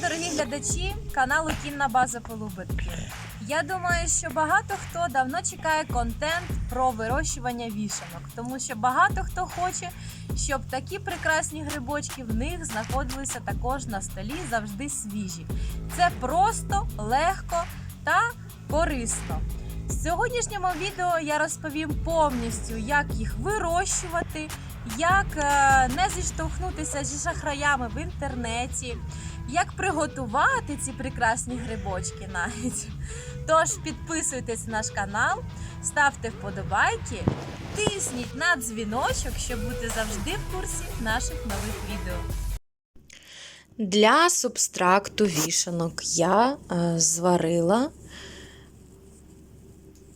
дорогі глядачі каналу Кінна База Полубитки. Я думаю, що багато хто давно чекає контент про вирощування вішанок, тому що багато хто хоче, щоб такі прекрасні грибочки в них знаходилися також на столі завжди свіжі. Це просто, легко та корисно. В сьогоднішньому відео я розповім повністю, як їх вирощувати, як е, не зіштовхнутися зі шахраями в інтернеті, як приготувати ці прекрасні грибочки навіть. Тож підписуйтесь на наш канал, ставте вподобайки, тисніть на дзвіночок, щоб бути завжди в курсі наших нових відео. Для субстракту вішанок я е, зварила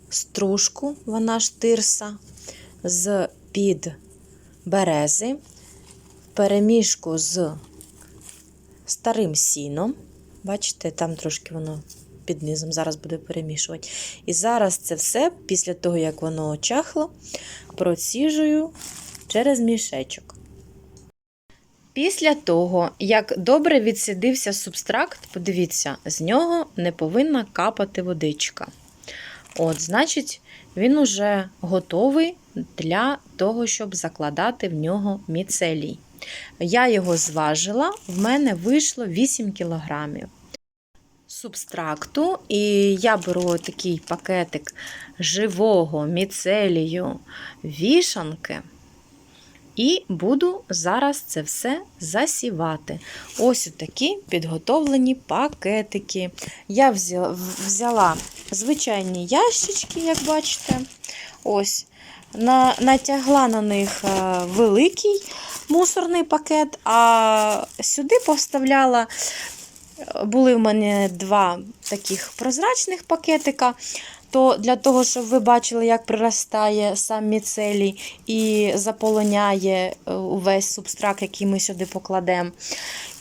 стружку, вона ж тирса, з під берези, в перемішку з старим сіном. Бачите, там трошки воно під низом зараз буде перемішувати. І зараз це все, після того, як воно очахло, проціжую через мішечок. Після того, як добре відсидився субстракт, подивіться, з нього не повинна капати водичка. От, значить, він уже готовий для того, щоб закладати в нього міцелій. Я його зважила, в мене вийшло 8 кілограмів субстракту, і я беру такий пакетик живого міцелію вішанки. І буду зараз це все засівати. Ось такі підготовлені пакетики. Я взяла, звичайні ящички, як бачите. Ось, на, натягла на них е, великий мусорний пакет, а сюди поставляла. Були в мене два таких прозрачних пакетика то для того, щоб ви бачили, як приростає сам міцелій і заполоняє е, увесь субстракт, який ми сюди покладемо.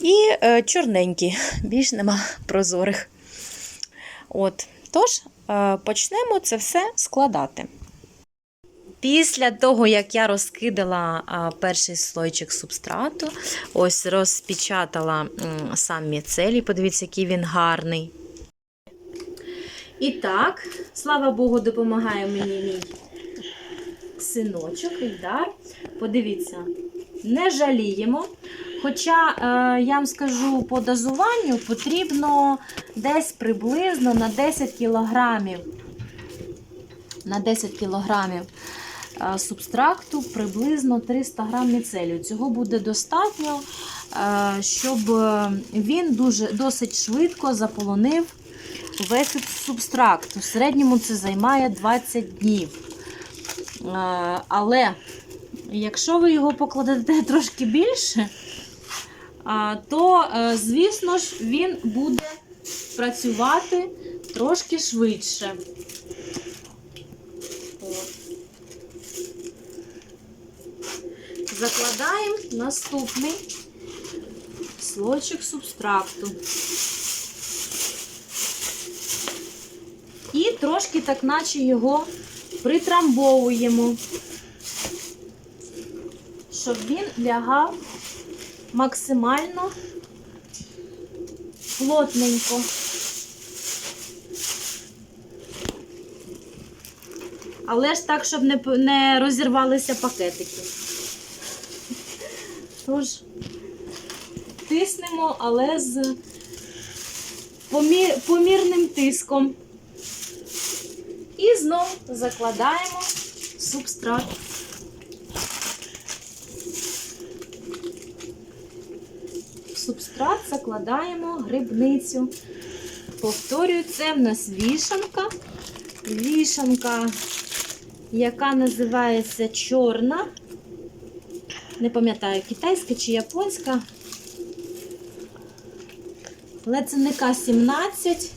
І е, чорненькі, більш нема прозорих. От. Тож, почнемо це все складати. Після того, як я розкидала перший слойчик субстрату, ось розпечатала сам міцелій, подивіться, який він гарний. І так, слава Богу, допомагає мені мій синочок Ільдар. Подивіться, не жаліємо. Хоча, е, я вам скажу, по дозуванню потрібно десь приблизно на 10 кілограмів. На 10 кілограмів субстракту приблизно 300 грам міцелію. Цього буде достатньо, е, щоб е, він дуже, досить швидко заполонив весь субстракт. У середньому це займає 20 днів. Е, Але якщо ви його покладете трошки більше, то, е, звісно ж, він буде працювати трошки швидше. Закладаємо наступний слойчик субстракту. І трошки так, наче його притрамбовуємо, щоб він лягав максимально плотненько. Але ж так, щоб не, розірвалися пакетики. Тож, тиснемо, але з помі- помірним тиском. І знову закладаємо субстрат. В субстрат закладаємо грибницю. Повторюю, це в нас вішанка. Вішанка, яка називається чорна. Не пам'ятаю, китайська чи японська. Але це не К-17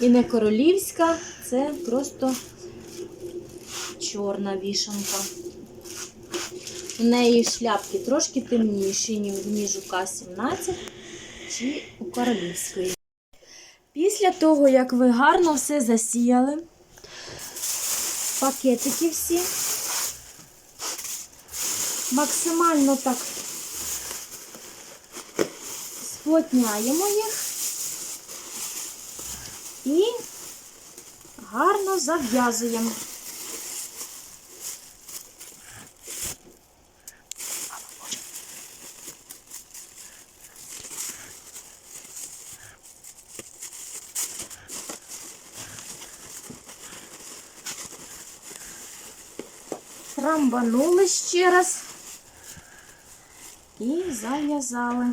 і не королівська. Це просто чорна вішанка. У неї шляпки трошки темніші, ніж у К-17 чи у королівської. Після того, як ви гарно все засіяли, пакетики всі, максимально так сплотняємо їх і гарно зав'язуємо. Трамбанули ще раз і зав'язали.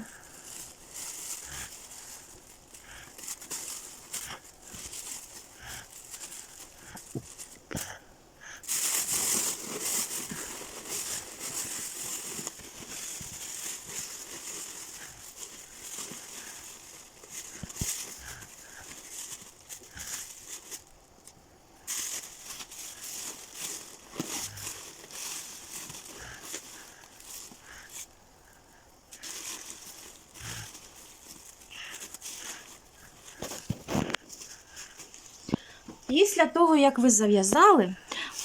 Після того, як ви зав'язали,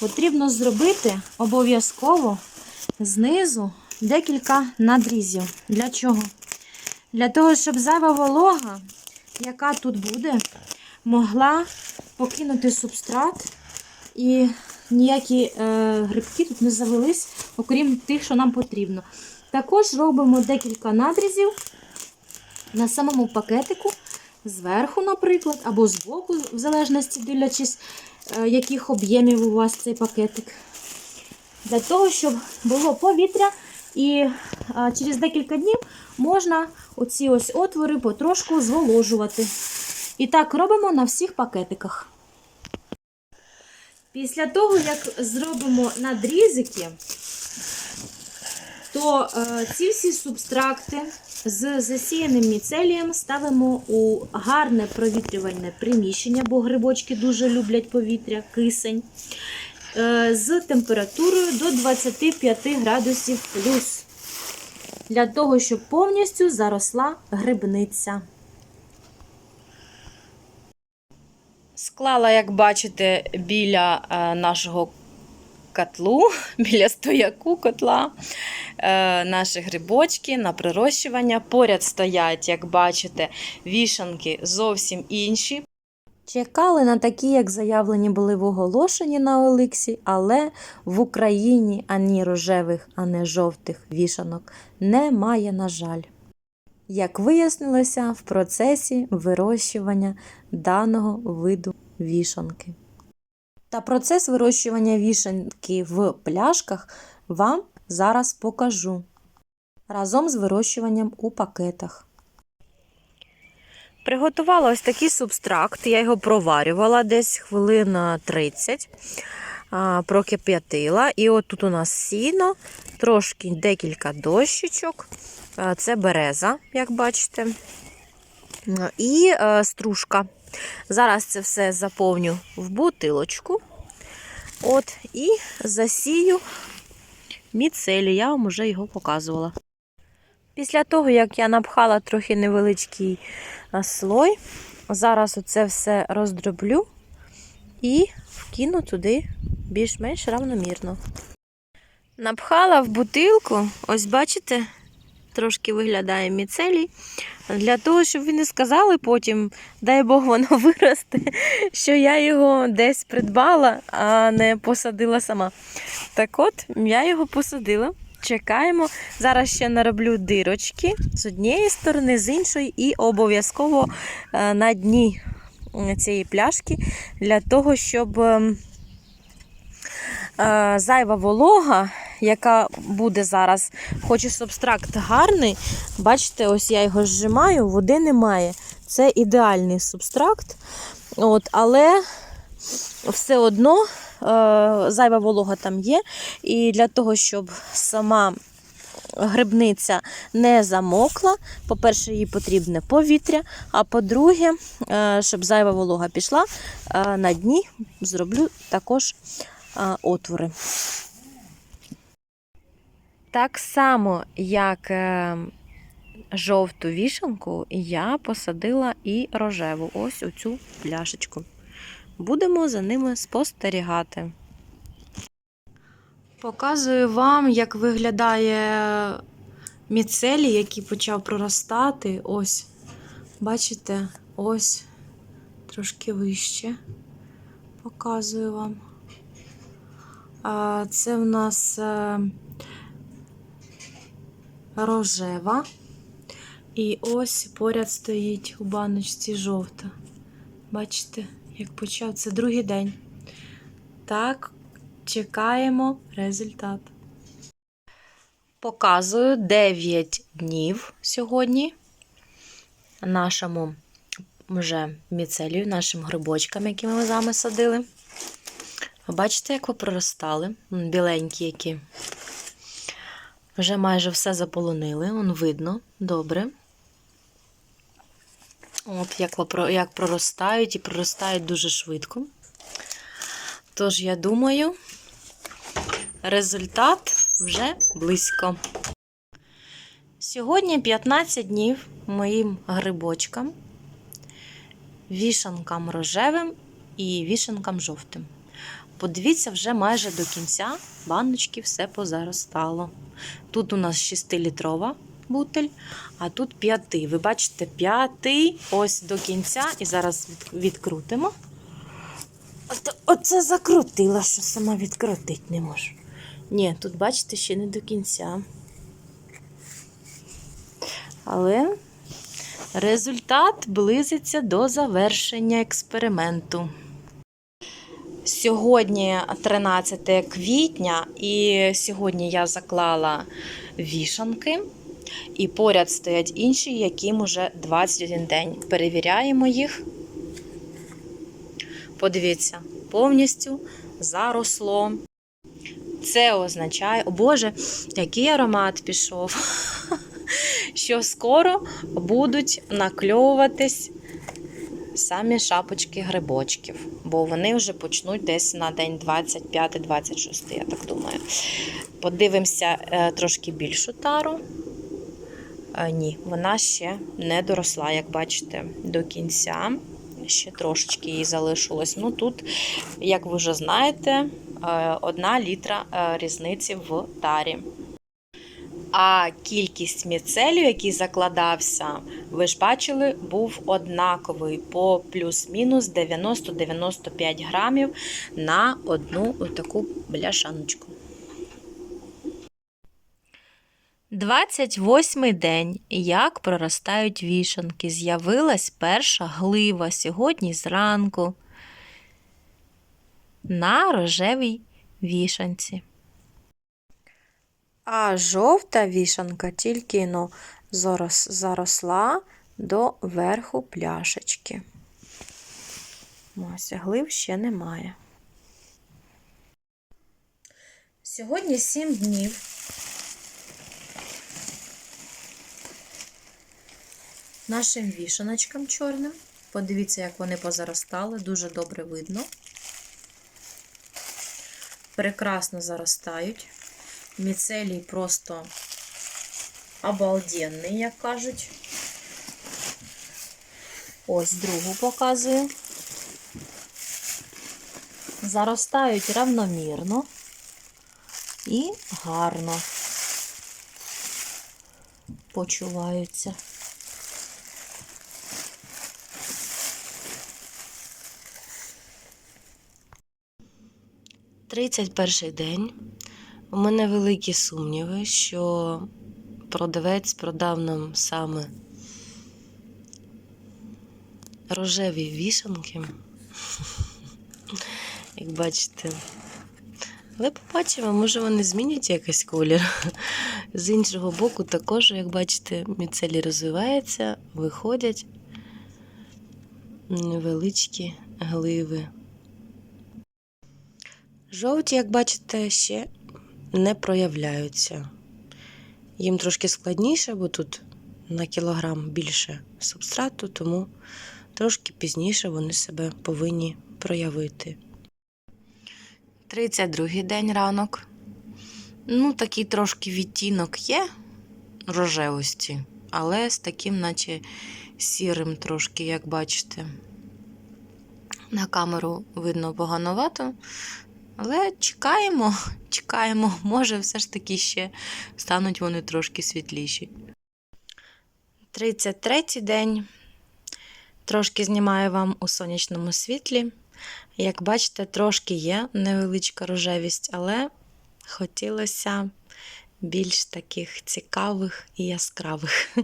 потрібно зробити обов'язково знизу декілька надрізів. Для чого? Для того, щоб зайва волога, яка тут буде, могла покинути субстрат і ніякі е, грибки тут не завелись, окрім тих, що нам потрібно. Також робимо декілька надрізів на самому пакетику, зверху, наприклад, або збоку, в залежності дивлячись, е, яких об'ємів у вас цей пакетик. Для того, щоб було повітря, і е, через декілька днів можна оці ось отвори потрошку зволожувати. І так робимо на всіх пакетиках. Після того, як зробимо надрізики, то е, ці всі субстракти з засіяним міцелієм ставимо у гарне провітрювальне приміщення, бо грибочки дуже люблять повітря, кисень, е, з температурою до 25 градусів плюс. Для того, щоб повністю заросла грибниця. Склала, як бачите, біля е, нашого котлу, біля стояку котла е, наші грибочки на прирощування. Поряд стоять, як бачите, вішанки зовсім інші. Чекали на такі, як заявлені були в оголошенні на Оликсі, але в Україні ані рожевих, ані жовтих вішанок немає, на жаль. Як вияснилося в процесі вирощування даного виду вішанки. Та процес вирощування вішанки в пляшках вам зараз покажу разом з вирощуванням у пакетах. Приготувала ось такий субстракт, я його проварювала десь хвилин 30, прокип'ятила. І от тут у нас сіно, трошки декілька дощечок. Це береза, як бачите, і е, стружка. Зараз це все заповню в бутилочку. От, і засію міцелі, я вам вже його показувала. Після того, як я напхала трохи невеличкий слой, зараз оце все роздроблю і вкину туди більш-менш равномірно. Напхала в бутилку, ось бачите, трошки виглядає міцелій. Для того, щоб ви не сказали потім, дай Бог воно виросте, що я його десь придбала, а не посадила сама. Так от, я його посадила. Чекаємо. Зараз ще нароблю дирочки з однієї сторони, з іншої, і обов'язково е, на дні цієї пляшки для того, щоб ем, е, зайва волога, яка буде зараз, хоч і субстракт гарний, бачите, ось я його зжимаю, води немає. Це ідеальний субстракт. От, але все одно е, зайва волога там є. І для того, щоб сама грибниця не замокла, по-перше, їй потрібне повітря, а по-друге, е, щоб зайва волога пішла, е, на дні зроблю також е, отвори. Так само, як е, жовту вішанку, я посадила і рожеву, ось у цю пляшечку. Будемо за ними спостерігати. Показую вам, як виглядає міцелій, який почав проростати. Ось, бачите, ось трошки вище. Показую вам. Це в нас е, рожева. І ось поряд стоїть у баночці жовта. Бачите, як почав. Це другий день. Так, чекаємо результат. Показую 9 днів сьогодні нашому вже міцелію, нашим грибочкам, які ми з вами садили. Ви бачите, як ви проростали? Біленькі які. Вже майже все заполонили, он видно, добре. От як, як проростають і проростають дуже швидко. Тож, я думаю, результат вже близько. Сьогодні 15 днів моїм грибочкам, вішанкам рожевим і вішанкам жовтим. Подивіться, вже майже до кінця баночки все позаростало. Тут у нас 6-літрова бутель, а тут 5. Ви бачите, 5 ось до кінця. І зараз відкрутимо. Оце закрутила, що сама відкрутити не можу. Ні, тут, бачите, ще не до кінця. Але результат близиться до завершення експерименту. Сьогодні 13 квітня, і сьогодні я заклала вішанки, і поряд стоять інші, яким уже 21 день. Перевіряємо їх. Подивіться, повністю заросло. Це означає, о Боже, який аромат пішов, що скоро будуть накльовуватись самі шапочки грибочків, бо вони вже почнуть десь на день 25-26, я так думаю. Подивимося е, трошки більшу тару. Е, Ні, вона ще не доросла, як бачите, до кінця. Ще трошечки їй залишилось. Ну тут, як ви вже знаєте, е, одна літра різниці в тарі. А кількість міцелію, який закладався, ви ж бачили, був однаковий по плюс-мінус 90-95 грамів на одну таку бляшаночку. 28-й день. Як проростають вішанки. З'явилась перша глива сьогодні зранку на рожевій вішанці. А жовта вішанка тільки ну, зараз заросла до верху пляшечки. Ось, глив ще немає. Сьогодні 7 днів. Нашим вішаночкам чорним. Подивіться, як вони позаростали, дуже добре видно. Прекрасно заростають. Міцелій просто обалденний, як кажуть. Ось другу показую. Заростають равномірно і гарно почуваються. Тридцять перший день. У мене великі сумніви, що продавець продав нам саме рожеві вішанки, як бачите. Але побачимо, може вони змінять якийсь колір. З іншого боку, також, як бачите, міцелі розвивається, виходять невеличкі гливи. Жовті, як бачите, ще не проявляються. Їм трошки складніше, бо тут на кілограм більше субстрату, тому трошки пізніше вони себе повинні проявити. 32-й день ранок. Ну, такий трошки відтінок є рожевості, але з таким, наче сірим трошки, як бачите. На камеру видно погановато, але чекаємо, чекаємо, може, все ж таки ще стануть вони трошки світліші. 33-й день. Трошки знімаю вам у сонячному світлі. Як бачите, трошки є невеличка рожевість, але хотілося більш таких цікавих і яскравих.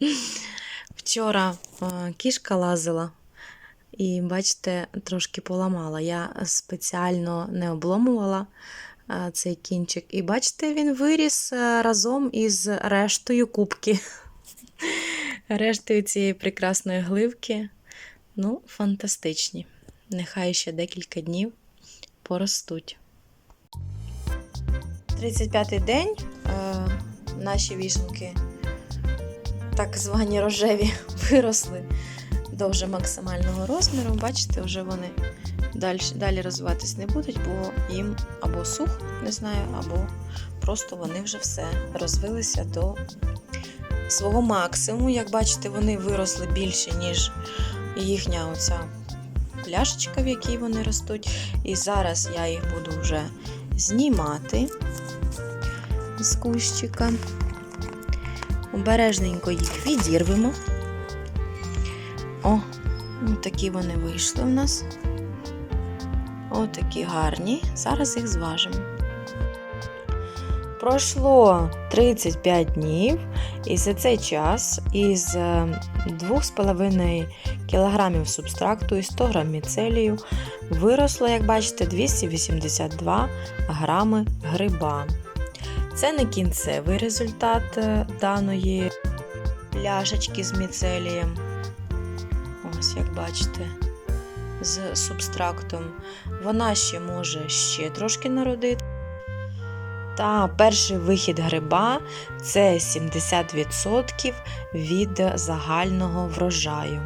Вчора е, кішка лазила і, бачите, трошки поламала. Я спеціально не обломувала е, цей кінчик. І бачите, він виріс е, разом із рештою кубки. Рештою цієї прекрасної гливки. Ну, фантастичні. Нехай ще декілька днів поростуть. 35-й день е, наші вішенки, так звані рожеві, виросли до вже максимального розміру. Бачите, вже вони далі, далі розвиватись не будуть, бо їм або сух, не знаю, або просто вони вже все розвилися до свого максимуму. Як бачите, вони виросли більше, ніж їхня оця пляшечка, в якій вони ростуть. І зараз я їх буду вже знімати з кущика. Обережненько їх відірвемо. О, ну такі вони вийшли у нас. О, такі гарні. Зараз їх зважимо. Пройшло 35 днів, і за цей час із 2,5 кг субстракту і 100 г міцелію виросло, як бачите, 282 грами гриба. Це не кінцевий результат е, даної пляшечки з міцелієм. Ось, як бачите, з субстрактом. Вона ще може ще трошки народити. Та перший вихід гриба це 70% від загального врожаю.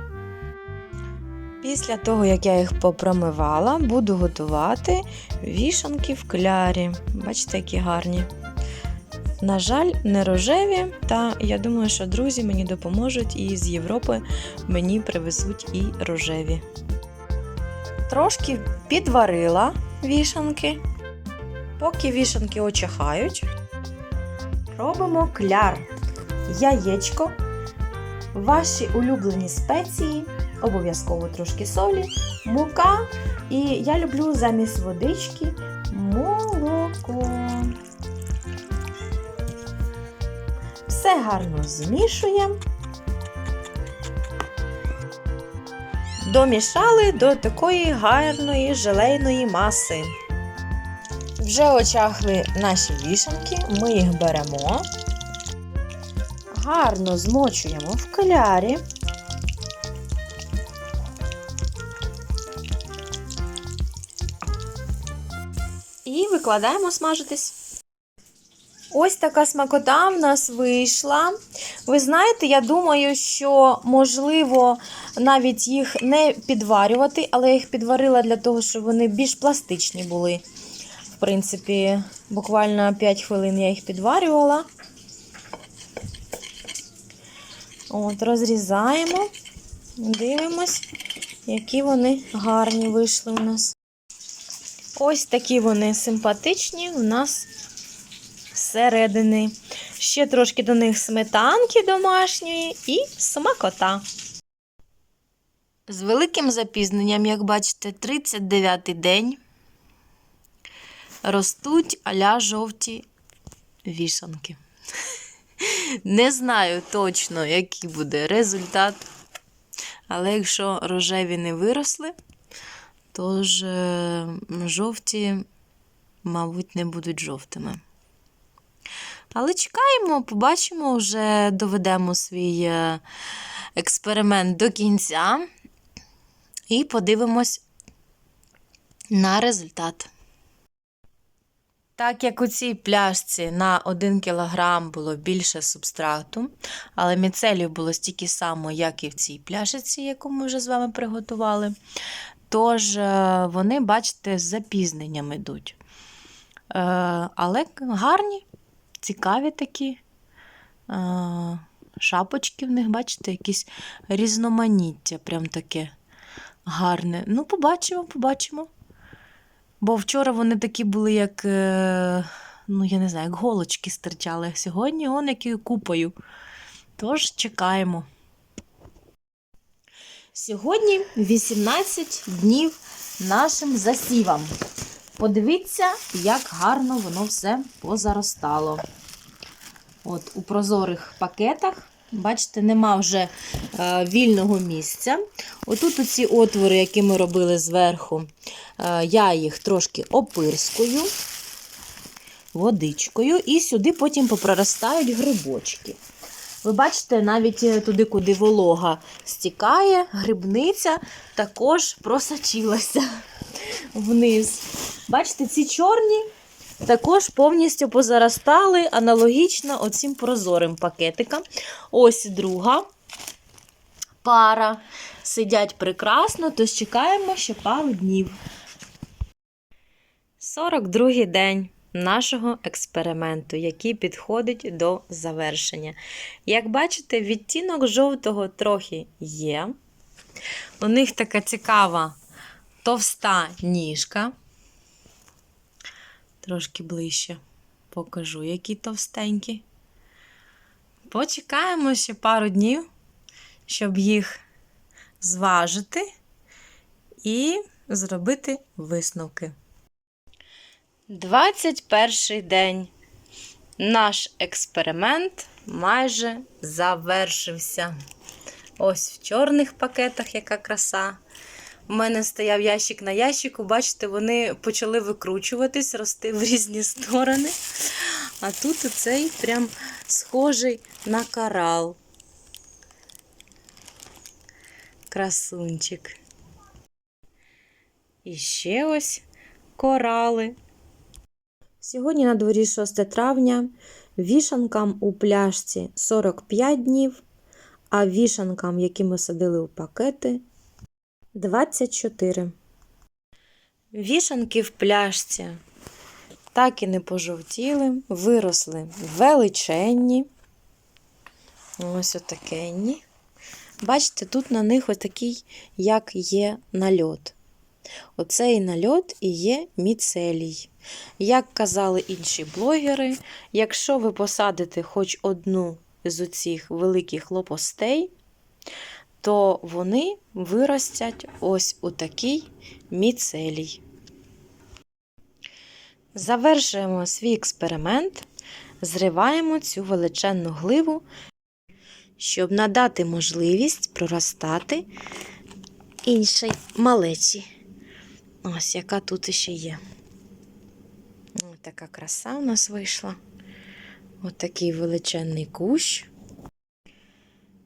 Після того, як я їх попромивала, буду готувати вішанки в клярі. Бачите, які гарні. На жаль, не рожеві, та я думаю, що друзі мені допоможуть і з Європи мені привезуть і рожеві. Трошки підварила вішанки. Поки вішанки очахають, робимо кляр, яєчко, ваші улюблені спеції, обов'язково трошки солі, мука. І я люблю замість водички молоко. Все гарно змішуємо. Домішали до такої гарної желейної маси. Вже очахли наші вішанки, ми їх беремо, гарно змочуємо в клярі. І викладаємо смажитись. Ось така смакота в нас вийшла. Ви знаєте, я думаю, що можливо навіть їх не підварювати, але я їх підварила для того, щоб вони більш пластичні були. В принципі, буквально 5 хвилин я їх підварювала. От, розрізаємо, дивимось, які вони гарні вийшли у нас. Ось такі вони симпатичні у нас зсередини. Ще трошки до них сметанки домашньої і смакота. З великим запізненням, як бачите, 39-й день ростуть аля жовті вішанки. Не знаю точно, який буде результат. Але якщо рожеві не виросли, то ж е, жовті, мабуть, не будуть жовтими. Але чекаємо, побачимо, вже доведемо свій е, експеримент до кінця і подивимось на результат. Так як у цій пляшці на 1 кг було більше субстрату, але міцелію було стільки само, як і в цій пляшці, яку ми вже з вами приготували. Тож е, вони, бачите, з запізненням йдуть. Е, Але гарні, цікаві такі. Е, Шапочки в них, бачите, якісь різноманіття, прям таке гарне. Ну, побачимо, побачимо. Бо вчора вони такі були, як, е, ну, я не знаю, як голочки стирчали. Сьогодні он які купою. Тож чекаємо. Сьогодні 18 днів нашим засівам. Подивіться, як гарно воно все позаростало. От у прозорих пакетах, бачите, нема вже е, вільного місця. Отут оці отвори, які ми робили зверху, е, я їх трошки опирскую водичкою, і сюди потім попроростають грибочки. Ви бачите, навіть е, туди, куди волога стікає, грибниця також просочилася вниз. Бачите, ці чорні також повністю позаростали аналогічно оцим прозорим пакетикам. Ось друга пара. Сидять прекрасно, тож чекаємо ще пару днів. 42-й день нашого експерименту, який підходить до завершення. Як бачите, відтінок жовтого трохи є. У них така цікава товста ніжка. Трошки ближче покажу, які товстенькі. Почекаємо ще пару днів, щоб їх зважити і зробити висновки. 21 день. Наш експеримент майже завершився. Ось в чорних пакетах яка краса. У мене стояв ящик на ящику, бачите, вони почали викручуватись, рости в різні сторони. А тут оцей прям схожий на корал. Красунчик. І ще ось корали. Сьогодні на дворі 6 травня, вішанкам у пляшці 45 днів, а вішанкам, які ми садили у пакети, 24. Вішанки в пляшці так і не пожовтіли, виросли величенні. Ось отакенні. Бачите, тут на них ось такий, як є нальот. Оцей нальот і є міцелій. Як казали інші блогери, якщо ви посадите хоч одну з оцих великих лопастей, то вони виростять ось у такий міцелій. Завершуємо свій експеримент, зриваємо цю величезну гливу, щоб надати можливість проростати іншій малечі. Ось яка тут іще є. Ось така краса у нас вийшла. Ось такий величезний кущ.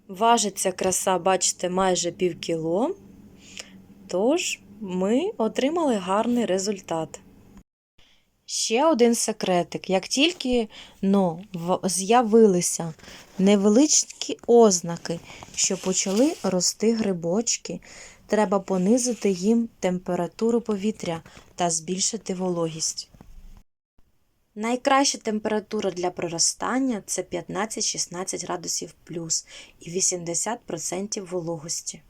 Важиться краса, бачите, майже пів кіло. Тож ми отримали гарний результат. Ще один секретик. Як тільки ну, з'явилися невеличкі ознаки, що почали рости грибочки, треба понизити їм температуру повітря та збільшити вологість. Найкраща температура для проростання це 15-16 градусів плюс і 80% вологості.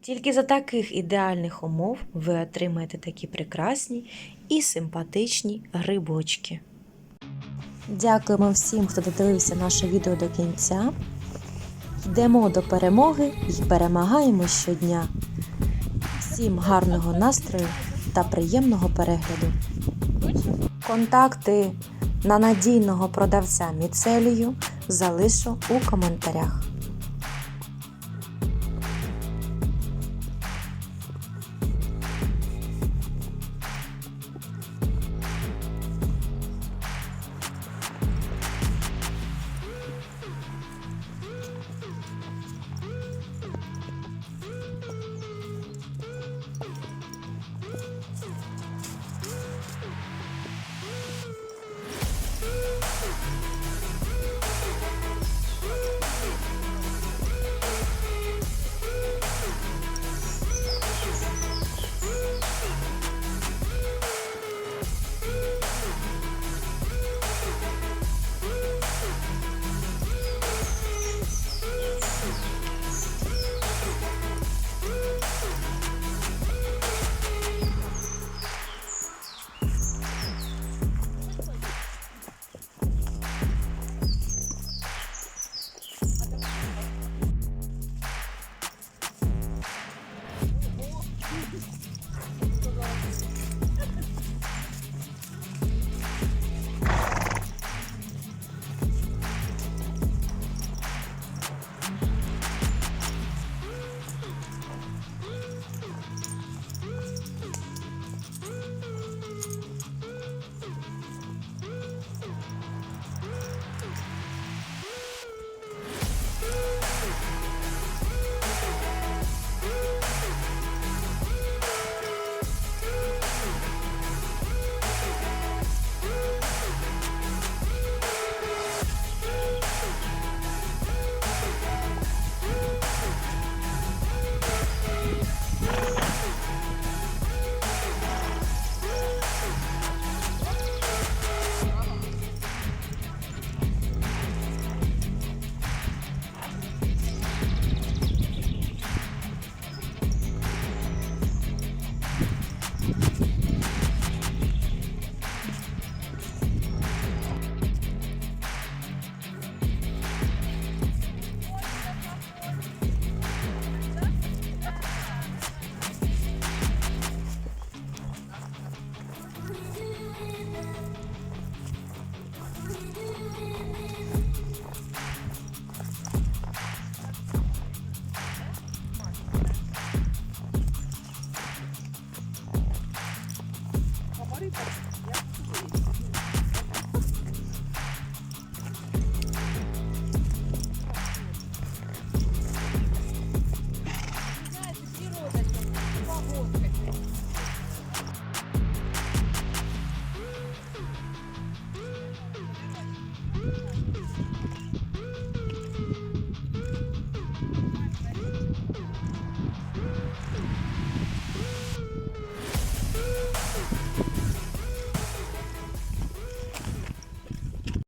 Тільки за таких ідеальних умов ви отримаєте такі прекрасні і симпатичні грибочки. Дякуємо всім, хто додивився наше відео до кінця. Йдемо до перемоги і перемагаємо щодня. Всім гарного настрою та приємного перегляду. Контакти на надійного продавця міцелію залишу у коментарях.